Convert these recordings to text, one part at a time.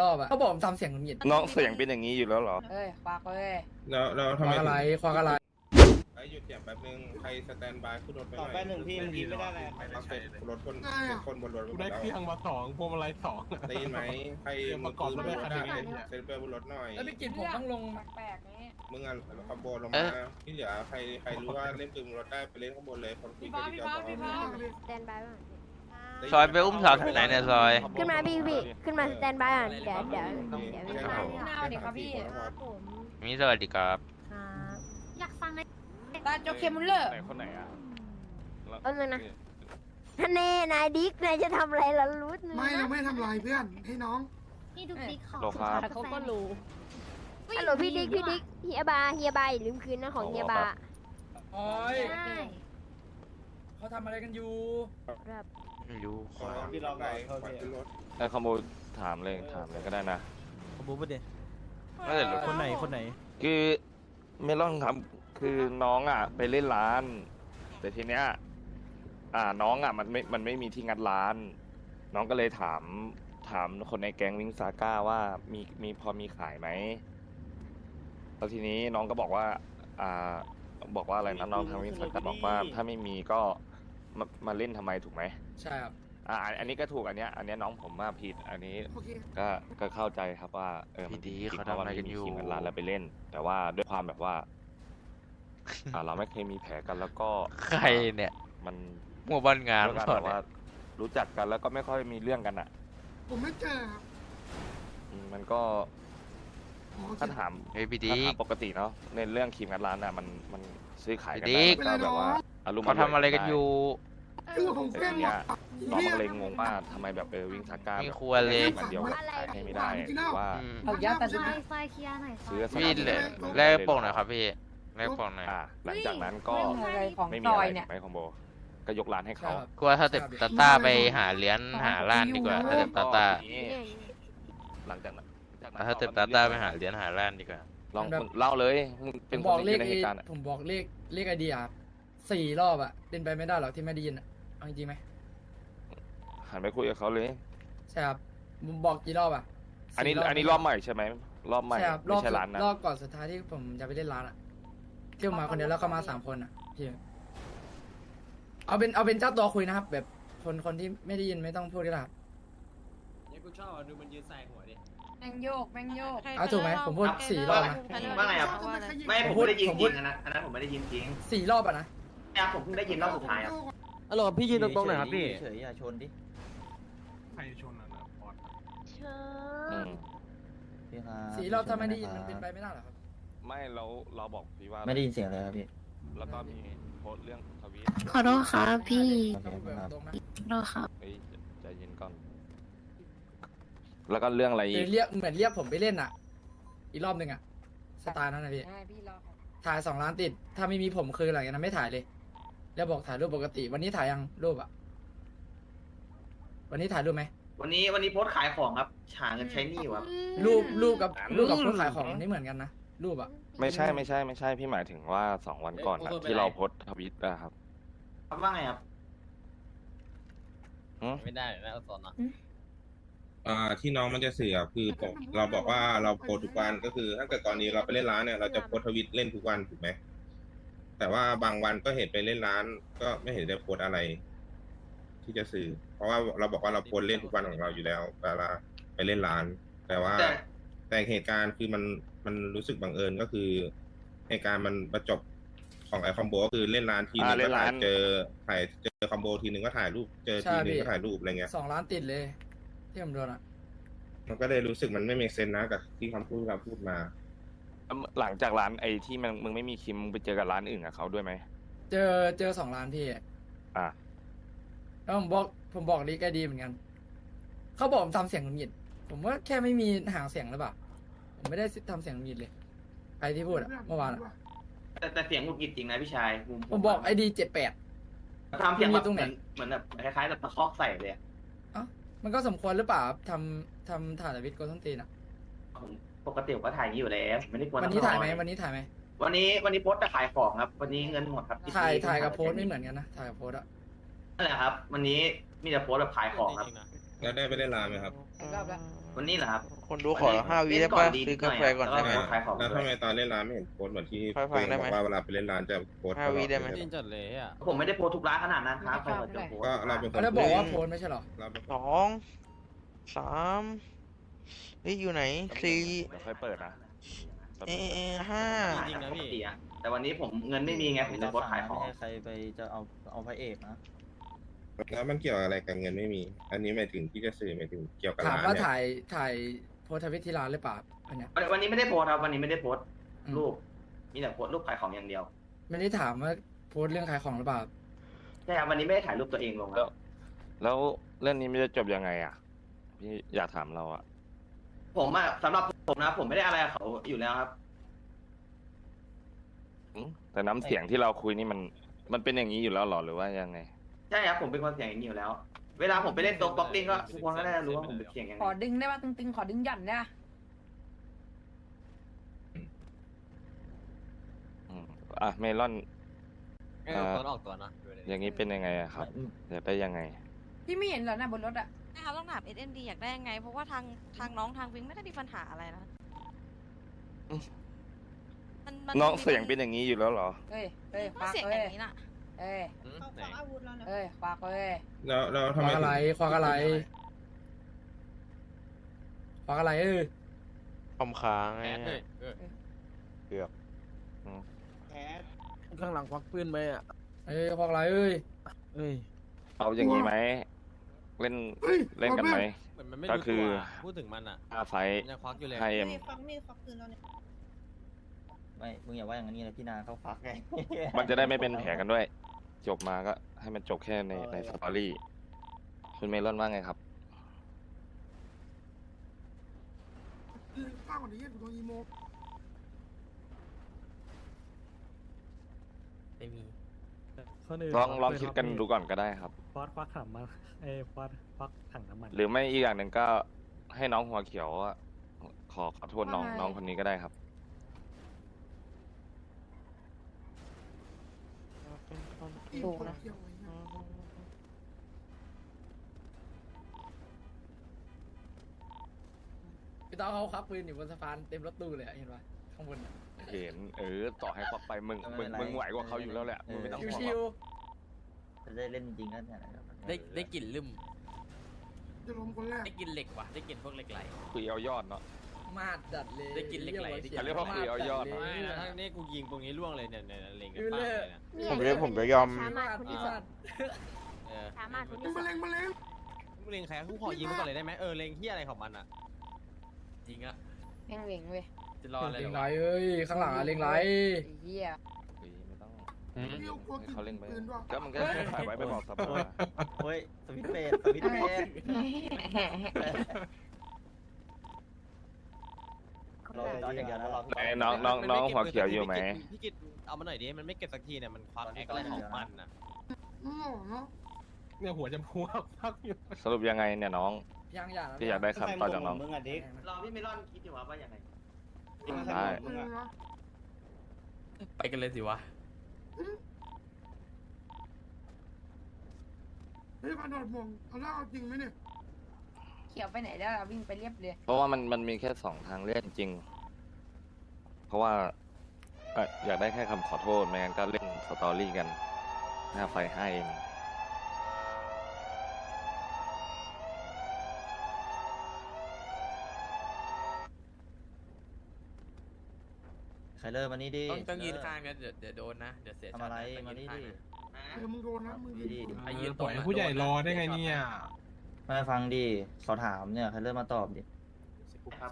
รอบอะเขาบอกผมทำเสียงหงุดหงิดน้องเสียงเป็นอย่างนี้อยู่แล้วเหรอเอ้ยควักเลยแล้วแล้วคทำไมวักอะไรควักอะไร ไอ้หยุดเสียงแป๊บนึง ใครสแตนบายขึ้นรถไปหต่อน่อยไปหนึ่งพี่เมื่อกี้ไม่ได้อะไรครับเป็นรถคนเป็นคนบนรถกูหมได้ดแล้วเครื่องมาสองพวงมาลัยสอง ได้ยินไหมใครเตรียมประกอบรถไม่ทันได้เลยเซ็นเปอร์บนรถหน่อย แล้วพี่กิจผมต้องลง แปลกๆนี้มึงอะคอมโบลงเอ๊ะมา ที่เหลือใครใครรู้ว่าเล่นปืนบนรถได้ไปเล่นข้างบนเลยคนคุยพี่กัฟ้านดีพี่กว่าฟ้าพี่ฟ้า สแตนบายก่อน ซอยไปอุ้มสาวที่ไหนเนี่ยซอย ขึ้นมาพี่พี่ขึ้นมาสแตนบายก่อนเดี๋ยวเดี๋ยวเดี๋ยวพี่ชายหน้าสวัสดีครับพี่ครับผมมีสวัสดีครับครับอยากฟังเลยตาโจเคมุลเลอร์ไหนคนไหนอะแป๊บนึงนะท่านแน่นายดิ๊กนายจะทำอะไรล่ะรู้นึงไม่เราไม่ทำลายเพื่อนให้น้องพี่ดุกดิกขอโลครับเขาก็รู้ฮัลโหลพี่ดิ๊กพี่ดิ๊กเฮียบาเฮียบาอย่าลืมคืนนะของเฮียบาโอ้ยใช่เขาทำอะไรกันอยู่ครับ ไม่รู้ขอพี่รอไปขอขึ้นรถไอ้คอมโบถามเลยถามเลยก็ได้นะขบูประเด็นไม่ได้หรอกคนไหนคนไหน คือเมลอนครับคือน้องอะ ไปเล่นร้าน แต่ทีเนี้ยอ่าน้องอะมันไม่มันไม่มีที่งัดร้าน น้องก็เลยถามถามคนในแก๊งวิงซาก้าว่ามีมีพอมีขายไหมแล้วทีนี้น้องก็บอกว่า อ่า บอกว่าอะไรนะน้องทางวิงซาก้าบอกว่าถ้าไม่มีก็ มามาเล่นทำไมถูกไหมใช่ครับอ่าอันอันนี้ก็ถูกอันเนี้ยอันเนี้ยน้องผมว่าผิดอันนี้ โอเค ก็ก็เข้าใจครับว่าเออมันดีผิเขาทำอะไรกันอยู่ เพราะว่าไม่มีทีมงานร้านแล้วไปเล่น แต่ว่าด้วยความแบบว่า อ่า เราไม่เคยมีแผลกันแล้วก็ใครเนี่ยมันมัวบ้านงานด้วยกันก่อแบนบว่ารู้จักกันแล้วก็ไม่ค่อยมีเรื่องกันอะผมไม่เจอครับอืมมันก็อ๋อถ้าถาม เฮ้ยพี่ถ้าดิ๊ถากมปกติเนาะในเรื่องทีมงานร้านอะมันมันซื้อขายกันพี่ได้ดิ๊กก็แบบว่า อารมณ์เขาทำอะไรกันอยู่คือผมแต่เป็ทีนเนี้ยน้องเหี้ก็เลยงงว่าทำไมแบบเออวิ่งซาก้ามีแบบครัวเลยมันเดียวขายให้ไม่ได้หรือว่าอืมเอายาตัดไฟไฟเคลียร์หน่อยไฟซื้อสพี่นามแลบินแลกโป่งหน่อยครับพี่แลกโป่งหน่อยอ่าหลังจากนั้นก็อะไรของไม่ซมีออะไรยเนี่ยถูกไหมคอมโบก็ยกร้านให้ใช่เขาครับกลัวถ้าเต็บตาต้าไปหาเหรียญหาล้านดีกว่าถ้าเต็บตาต้าเนี่ยหลังจากนั้นจากนั้นถ้าเต็บตาต้าไปหาเหรียญหาล้านดีกว่าลองมึงเล่าเลยมึงผเป็นมคบนอกเลที่ขอยู่ในเหตุการณ์อะผมบอกเลขเลขไอเดียครับ สี่รอบอะเป็นไปไม่ได้หรอกที่ไม่ได้ยินอะเอาจริงๆไหมหันไปคุยกับเขาเลย ใช่ครับผมบอกกี่รอบอะอันนี้ สี่อันนี้รอบใหม่ใช่ไหมรอบใหม่ใช่ครับรไม่อบใช่ร้านนะรอบก่อนสุดท้ายที่ผมจะไปเล่นร้านอะที่ผมมาคนเดียวแล้วก็มาสามคนอะพี่เอาเป็นเอาเป็นเจ้าตัวคุยนะครับ แบบคนคนที่ไม่ได้ยินไม่ต้องพูดก็ได้ครับแมงโยกแมงโยกเอาถูกไหมผมพูดสี่รอบนะ ว่าไงครับ ไม่ผมไม่ได้ยินจริงอันนั้นอันนั้นผมไม่ได้ยินจริง สี่รอบอะนะ เนี่ยผมเพิ่งได้ยินรอบสุดท้ายครับฮัลโหลพี่ยืนตรงๆหน่อยครับพี่ เฉยอย่าชนดิใครชนอะนะบอสเชิอืญมสี่รอบถ้าไม่ได้ยินมันเป็นไปไม่ได้หรอครับ ไม่เราเราบอกพี่ว่าไม่ได้ยินเสียงเลยครับพี่แล้วก็มีโพสต์เรื่องทวีตขอโทษครับพี่ถ้าพูดแบบตรงนะขอโทษครับเฮ้ยใจเย็นก่อน แล้วก็เรื่องอะไรอีคือกเรียกเหมือนเรียกผมไปเล่นอะอีกรอบหนึ่งอะสไตล์นั้นนะพี่ใช่พี่รอครับถ่ายสองล้านติด ถ้าไม่มีผมคือหลังจากนั้นไม่ถ่ายเลย แล้วบอกถ่ายรูปปกติ วันนี้ถ่ายยังรูปอะวันนี้ถ่ายรูปไหมวันนี้วันนี้โพสต์ขายของครับหาเงินใช้หนี้อยู่ครับ รูปรูปกับรูปกับคนขายของนี่เหมือนกันนะรูปอะ ไม่ใช่ไม่ใช่ไม่ใช่พี่หมายถึงว่าสองวันก่อนอะที่เราโพสต์ทวิตอะครับ ครับว่าไงครับ ไม่ได้แล้วสอนนะอ่าที่น้องมันจะเสียคือผมเราบอกว่าเราโพสต์ทุกวันก็คือถ้าเกิดตอนนี้เราไปเล่นร้านเนี่ยเราจะโพสต์ทวิตเล่นทุกวันถูกไหม แต่ว่าบางวันก็เห็นไปเล่นร้าน ก็ไม่เห็นได้โพสต์อะไร ที่จะสื่อ เพราะว่าเราบอกว่าเราโพสต์เล่นทุกวันของเราอยู่แล้วเวลาไปเล่นร้าน แต่ว่า แต่ แต่เหตุการณ์คือมันมันรู้สึกบังเอิญก็คือเหตุการณ์มันประจบของไอคอมโบก็คือเล่นร้านทีนึอ่างเล่ก็นถ่ายร้านเจอถ่ายเจอคอมโบทีนึงก็ถ่ายรูปเจอทีนึงก็ถ่ายรูปอะไรเงี้ย สองล้านติดเลยที่ผมโดนอะมันก็เลยรู้สึกมันไม่มีเซนนะกับที่คำพูดที่เราพูดมา หลังจากร้านไอ้ที่มันมึงไม่มีคิมมึงไปเจอกับร้านอื่นกับเขาด้วยไหมเจอเจอสองล้านพี่อะแล้วผมบอกผมบอกลีกไอดีเหมือนกัน เขาบอกผมทำเสียงหงุดหงิด ผมว่าแค่ไม่มีหางเสียงหรือเปล่า ผมไม่ได้ทำเสียงหงุดหงิดเลยใครที่พูดอะเมื่อวานอะแต่แต่เสียงหงุดหงิดจริงนะพี่ชายผมผมบอกไอดีเจ็ดแปดทำเสียงแบบตรงเหไหนมือนเหมือนแบบคล้ายๆแบบตะคอกใส่เลยอะมันก็สมควรหรือเปล่าครับทำทำถ่ายวิดีโอต้นตีนอะผม ปกติผมก็ถ่ายอย่างนี้อยู่แล้วผมไม่ได้กลัววันนี้ถ่ายไหมำวันนี้ถ่ายไหมวันนี้วันนี้โพสต์แต่ขายของครับ วันนี้เงินหมดครับที่ถ่ายที่ถ่ายกับโพสต์ไม่เหมือนกันนะถ่ายกับโพสต์อะนั่นแหละครับ วันนี้มีแต่โพสต์แบบขายของครับแล้วได้ไปเล่นร้านไหมครับอีกรอบแล้ววันนี้เหรอครับคคนดูขอห้าวิได้ปะซื้อกาแฟก่อนได้ไหมอ่าแล้วทำไมตอนเล่นร้านไม่เห็นโพสต์เหมือนที่ค่อยฟังได้ไหมบอกว่าเวลาไปเล่นร้านจะโพสต์ห้าวิได้ไหมตลอจัดเลยอะผมไม่ได้โพสต์ทุกร้านขนาดนั้นครับใครมาจะโพสก็ต์เราเป็นคเขานได้บอกว่าเล่นโพสต์ไม่ใช่เหรอเราเป็นคนสองสาม เฮ้ยอยู่ไหนสี่เดี๋ยวค่อยเปิดนะเอะเอะห้าจริงนะพี่แต่วันนี้ผมเงินไม่มีไงผมจะโพสต์ขายของใครไปจะเอาเอาพระเอกนะ แล้วมันเกี่ยวอะไรกับเงินไม่มี อันนี้หมายถึงที่จะสื่อหมายถึงเกี่ยวกับถามร้านว่าเนี่ยถ่ายถ่ายโพสต์ทวิตที่ร้านหรือเปล่าอันเนี้ยวันนี้ไม่ได้โพสต์ครับวันนี้ไม่ได้โพสต์อืมรูปมีแต่โพสต์รูปขายของอย่างเดียวไม่ได้ถามว่าโพสต์เรื่องขายของหรือเปล่าใช่ครับวันนี้ไม่ได้ถ่ายรูปตัวเองลงคแล้รัวบแล้วเรื่องนี้มันจะจบยังไงอะ พี่อยากถามเราอะ ผมอะสำหรับผมนะ ผมไม่ได้อะไรกับเขาอยู่แล้วครับ อืมแต่น้ำเสียงที่เราคุยนี่มัน มันเป็นอย่างนี้อยู่แล้วเหรอหรือว่ายังไง ใช่ครับผมเป็นคนเสียงอย่างนี้อยู่แล้ว เวลาผมไปเล่นโต๊ะบ็อกซิ่งก็ทุกคนก็ได้รู้ว่าผมเป็นเสียงยังขอไงดึงได้ป่ะตึงๆ ขอดึงหย่อนได้ปะอืมอะเมลอนเออ ตอนออกตัวนะอย่างนี้เป็นยังไงอะครับอยากได้ยังไง พี่ไม่เห็นเหรอนะบนรถอะนะคะต้องถาม SND อยากได้ยังไง เพราะว่าทางทางน้องทางวิงไม่ได้มีปัญหาอะไรนะอืม มันมันน้องเสียงเป็นอย่างนี้อยู่แล้วเหรอ เอ้ยเอ้ยก็ฝากเสียงเอ้อยย่างนี้น่ะ เอ้ยไหนเอ้ยฝากเอ้ยแล้วแล้วคทำไมวักอะไรถึงควักอะไรควักอะไรเออคอมค้างไงเกือบข้างหลังควักปืนไหมอะ เอ้ยควักอะไรเอ้ย เอ้ยเอาอย่างนี้ไหม เล่นเฮ้ยเล่นกันไหม เหมือนมันไม่ก็รู้คืตัอวพูดถึงมันอะอาไฟยังควักอยู่เลยให้เอ็มไม่ มึงอย่าว่าอย่างนี้เลยพี่นาเขาฟักไงมันจะได้ไม่เป็นแผลกันด้วย จบมาก็ให้มันจบแค่ในในสตอรี่คุณเมลอนว่าไงครับคือข้างกว่านี้กูโดนอีโมไม่มี ลองลองคิดกันดูก่อนก็ได้ครับ ฟอสควักถังมาเอ้ฟอสควักถังน้ำมันหรือไม่อีกอย่างหนึ่งก็ให้น้องหัวเขียวอะขอขอโทษน้องว่าไง น้องคนนี้ก็ได้ครับ ถูกนะเกี่ยวไว้เนี่ยพี่ต้องเขาควักปืนอยู่บนสะพานเต็มรถตู้เลยอะเห็นปะข้างบนอะเห็น เออต่อให้ควักไปมึงไม่มึเป็งนไรมึงไหวกว่าเขาอยู่แล้วแหละมึงไม่ต้องห่วงชิหรวอก จะได้เล่นจริงๆก็เนี่ยได้ได้กลิ่นลืมจะล้มคนแรกได้กลิ่นเหล็กว่ะได้กลิ่นพวกเหล็กไหล คุยเอายอดเนาะๆมาดจัดเลยได้กินเหล็กไหลได้กินเขาเรียกว่าคุยเอายอดมาไม่จันะเลถ้านี่กูยิงตรงนี้ล่วงเลยเนี่ยเนี่ยเล็งกันคือป้าเลิเลกยเนี่ยผมจะผมจะยอมสามารถคนที่สอง เออสามารถคนมึที่งสอมางเล็งมาเล็งมึงเล็งใครกูขอยิงมันก่อนเลยได้ไหมเออเล็งที่อะไรของมันอะจริงอะแม่งเหวงเว้ยจะรออะไรเล็งวะไรเอ้ยข้างหลังอะเล็งไรไอ้เหี้ยเฮ้ยไม่ ต้องเกี่ยวกลัวให้กินเขาเล่นไปปืนด้วยก็มันก็แค่ถ่ายไว้ไปบอกสับเฮ้ยสวิตช์เบสสวิตช์เบสเราตอนอย่างเดียวนะเราไหนน้องน้องน้องหัวเขียวอยู่ไหมพี่กิตเอามาหน่อยดิมันไม่เก็บสักทีเนี่ยมันควักแอคอะไรของมันอะอืมเนาะเนี่ยหัวจะพูพักอยู่สรุปยังไงเนี่ยน้องยังอยากที่อยากได้คำตอบจากน้องรอพี่เมลอนคิดอยู่ว่าว่าอย่างไรได้ปืนนะไปกันเลยสิวะ เฮ้ยพันดอดมองเอาล่าเอาจริงไหมเนี่ยเขียวไปไหนแล้วอะวิ่งไปเรียบเลย เพราะว่ามันมันมีแค่สองทางเลือกจริง เพราะว่าเอ่ออยากได้แค่คำขอโทษไม่งั้นก็เล่นสตอรี่กัน หน้าไฟให้เอง ใครเลิกมานี่ดิต้องต้องยืนข้างกันเดี๋ยวเดี๋ยวโดนนะเดี๋ยวเสียทำอะไรชาติมานี่ดิเออมึงโดนนะมึงดีดิไอ้ยืนตรงผู้ใหญ่รอได้ไงเนี่ยไม่ฟังดิเขาถามเนี่ยใครเลิกมาตอบดิ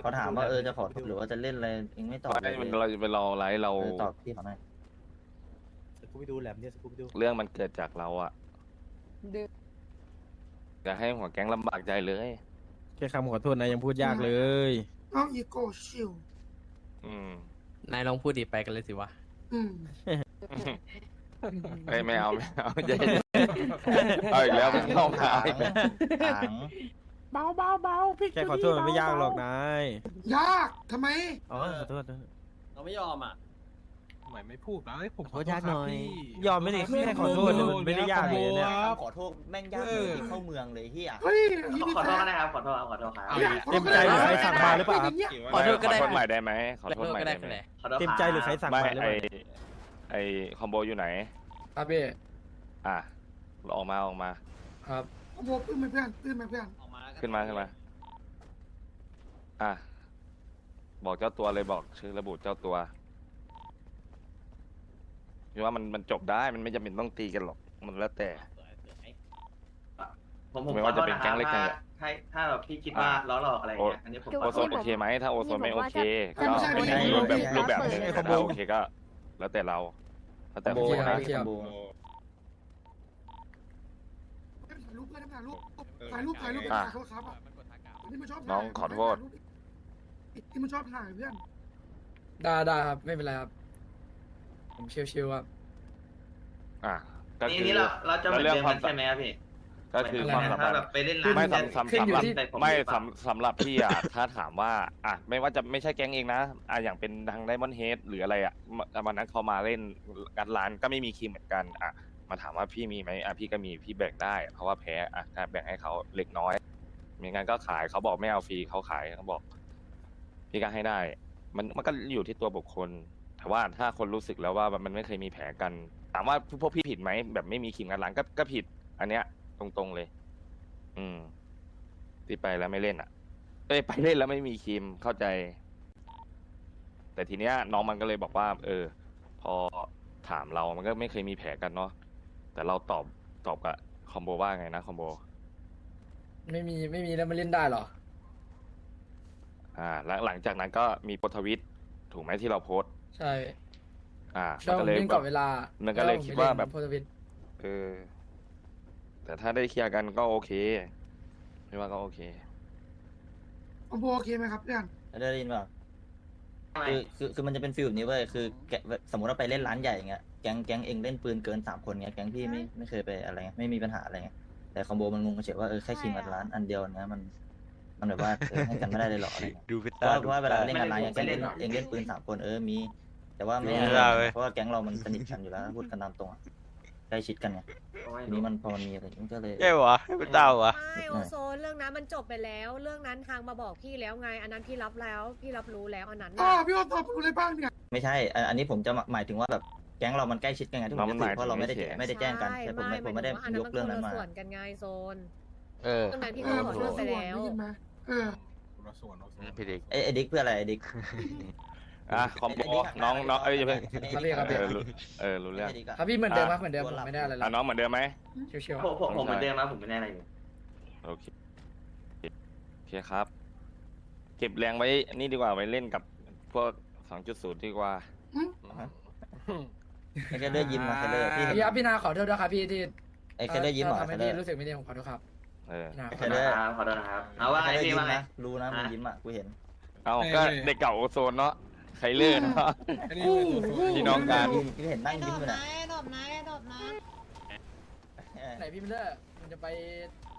เขาถามว่าเออจะขอโทษหรือว่าจะเล่นอะไรเองไม่ตอบเลไม่ยมันเราจะไปรอไลฟ์เรา เออตอบพี่เขาหน่อยกูไปดูแหลมเนี่ยกูไปดูเรื่องมันเกิดจากเราอะดึงอยากให้หัวแก๊งลำบากใจเลย แค่คำขอโทษนายยังพูดยากเลยน้องอีโก้ชิวอืม นายลองพูดดีไปกันเลยสิวะ อืมเอ้ยไม่เอาไม่เอาเย็นเอาอีกแล้วไม่เข้าหาอีกแล้วถามเบาเบาเบาพี่แค่ขอโทษมันไม่ยากหรอกนายยากทำไม อ๋อขอโทษ เราไม่ยอมอะ ทำไมไม่พูดนะเฮ้ยผมขอโทษยากหน่อยพี่ยอมไม่ได้แค่ขอโทษเนี่ยมันไม่ได้ยากเลยเนี่ย ขอโทษแม่งยากเลยที่เข้าเมืองเลยเฮีย เฮ้ยขอขอโทษก็ได้ครับ ขอโทษครับ ขอโทษครับอาอย่างเต็มใจหรือใครสั่งมาหรือเปล่าครับ ขอโทษก็ได้ขอโทษใหม่ได้ไหมขอโทษใหม่ได้ไหมขอโทษเต็มใจหรือใครสั่งไม่มาหรือไอเปล่าไอคอมโบอยู่ไหนครับพี่อะออกมาออกมา ครับโอ้โหปืนมาเพื่อนปืนมาเพื่อนขึ้นมาขึ้นมาอะบอกเจ้าตัวเลยบอกชื่อระบุเจ้าตัว คือว่ามันมันจบได้มันไม่จำเป็นต้องตีกันหรอกมันแล้วแต่ ผมผมไม่ขอว่าโทจะษเป็นนะคแก๊รับงเล็กแก๊ถ้างใหญ่ ถ้าถ้าแบบพี่คิดว่าอะล้อหลอกอะไรอย่างเงี้ยอันนี้ผมโอโซนโอเคไหมถ้าโอโซนไม่โอเคก็เป็นอีกรูปแบบรูปแบบหนึงแต่ถ้าโอเคก็ แล้วแต่เราแล้วแต่คอมคโบนนะนะคอมโบถ่ายรูปเพื่อนถ่ายรูปถ่ายรูปถ่ายรูปไปอะถ่ายเขาครับอะที่มันชอบถ่ายน้องขอโทษที่มันชอบถ่ายเพื่อนได้ได้ครับ ไม่เป็นไรครับ ผมชิวๆครับ อะก็นี่คือ นี่เราเราจะเหมือนเรื่องเดิมความใช่ไหมครับพี่ก็คือเหคมืวามนสัมถ้าพันแบบธ์ไปเล่นไม่ร้านสำสำขึ้นสำอยู่หรับที่ แต่ผไม่ดีกว่าสำสำหรับพี่อะ ถ้าถามว่าอะไม่ว่าจะไม่ใช่แก๊งเองนะอะอย่างเป็นทางไดมอนเฮดหรืออะไรอะมาวันนั้นเขามาเล่นกันร้านก็ไม่มีคิมเหมือนกันอะมาถามว่าพี่มีไหมอะพี่ก็มีพี่แบ่งได้ เพราะว่าแพ้อะก็แบ่งให้เขาเล็กน้อยมีงั้นก็ขายเขาบอกไม่เอาฟรีเขาขายเขาบอก พี่ก็ให้ได้ มันมันก็อยู่ที่ตัวบุคคล แต่ว่าถ้าคนรู้สึกแล้วว่ามันไม่เคยมีแผลกัน ถามว่าพวกพี่ผิดไหมแบบไม่มีคิมกันหลังก็ก็ผิด อันเนี้ย ตรงๆเลย อืมที่ไปแล้วไม่เล่นอะเอ้ยไปเล่นแล้วไม่มีคิมเข้าใจ แต่ทีเนี้ย น้องมันก็เลยบอกว่า เออ พอถามเรามันก็ไม่เคยมีแผลกันเนาะแต่เราตอบตอบกับคอมโบว่าไงนะคอมโบไม่มีไม่มีแล้วมาเล่นได้เหรอ อ่าหลังหลังจากนั้นก็มีโพสต์ทวิตถูกไหมที่เราโพสต์ ใช่อ่าแล้มันวผก็มเลยเล่นก่อนเวลามันก็เลยคิดว่าแบบ โพสต์ทวิตเออ แต่ถ้าได้เคลียร์กันก็โอเคไม่ว่าก็โอเค โอ้โหโอเคไหมครับเพื่อนได้ยินเปล่าทำไมคือคือคือมันจะเป็นฟิลแบบนี้เว้ยคือแกสมมติว่าไปเล่นร้านใหญ่อย่างเงี้ยแก๊งแก๊งเองเล่นปืนเกินสามคนเงี้ยแก๊งพี่ไม่ไม่เคยไปอะไรเงี้ยไม่มีปัญหาอะไรเงี้ยแต่คอมโบมันงงเฉยว่าเออแค่คิงกับร้านอันเดียวเนี้ยมัน มันแบบว่าเออให้กันไม่ได้เลยเหรออะไรเงี้ยดูพิเพตาราะว่าเพราะว่าเวลาเล่นกันร้านอย่างไม่แก๊งได้เล่นหรอกเองเล่นปืนสามคนเออมี แต่ว่าไม่ไม่ได้เว้ยเพราะว่าแก๊งเรามันสนิทกันอยู่แล้วพูดกันตามตรงอะใกล้ชิดกันไงโอ้ยทีนี้มันพอมันมีอะไรมันก็เลย ใช่วะพิตาวะไม่โอโซนเรื่องนั้นมันจบไปแล้ว เรื่องนั้นทางมาบอกพี่แล้วไง อันนั้นพี่รับแล้ว พี่รับรู้แล้วอันนั้นอ่าน่ะพี่ว่าตอบรู้อะไรบ้างเนี่ย ไม่ใช่อันอันนี้ผมจะหมายถึงว่าแบบแก๊งเรามันใกล้ชิดกันไงที่ผมจะน้องมันสื่อเพราะเราไม่ได้หมายถึงไม่ได้แจ้งกันใช่แต่ผมไม่ผมไม่ได้หายถึงยกเรื่องนั้นว่มาอันนั้นมันคนละส่วนกันไงโซนเออเรื่องนั้นพี่เอก็อขอคนโทละษไปส่วนแล้ว ได้ยินไหม เออพี่เด็กไอ้ไอ้ดิกเพื่ออะไรไอ้ดิกอะคอมโบน้องน้องเอ้ยอย่าเพิ่งครับพี่ครับพี่เออรู้เออรู้เรื่องไอ้ดิกอะครับพี่เหมือนเดิมครับเหมือนเดิมผมไม่ได้อะไรเลอะยน้องเหมือนเดิมไหมชิวๆผอะมผมผมเหมือนเดิมนะผมไม่ได้อะไรอยู่โอเคโอเคครับ เก็บแรงไว้นี่ดีกว่าไว้เล่นกับพวกสองจุดศูนย์ดีกว่า ไอ้แค่เลือดยิ้มมาแค่เลือดพี่เห็นพี่ครับพี่นาขอโทษด้วยครับพี่ที่ไอ้แค่เลือดยิ้มเหรอถ้าทำให้แค่เลืพี่อดรู้สึกไม่ดีผมขอโทษครับ เออพี่นาขขออโทโทษษนะครับขอโทษนะครับเอาว่าไงแค่เลือดพี่ยิ้มว่าไงนะรู้นะมันยิ้มอะกูเห็น เอาก็เด็กเก่าโอโซนเนาะใครเลื่อนเนาะพี่น้องกันพี่เห็นนั่งยิ้มอยู่นะดบนะดบนะไหนพี่มิลเลอร์มันจะไป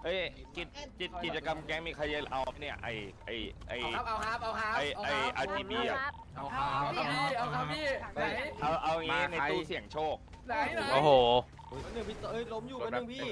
เอ้ยกิจกิจกิจกรรมแก๊งมีใครจะเอาเนี่ยไอไอไอเอาครับ เอาครับ เอาครับ ไอ้เอาไอ้ครับ RGB อะเอาครับเอาครับพี่เอาครับพี่ไหนเอาเอางี้ในตู้เสี่ยงโชค ไหนไหนโอ้โห หนึ่งพี่เอ้ยล้มอยู่กันหนึ่งพี่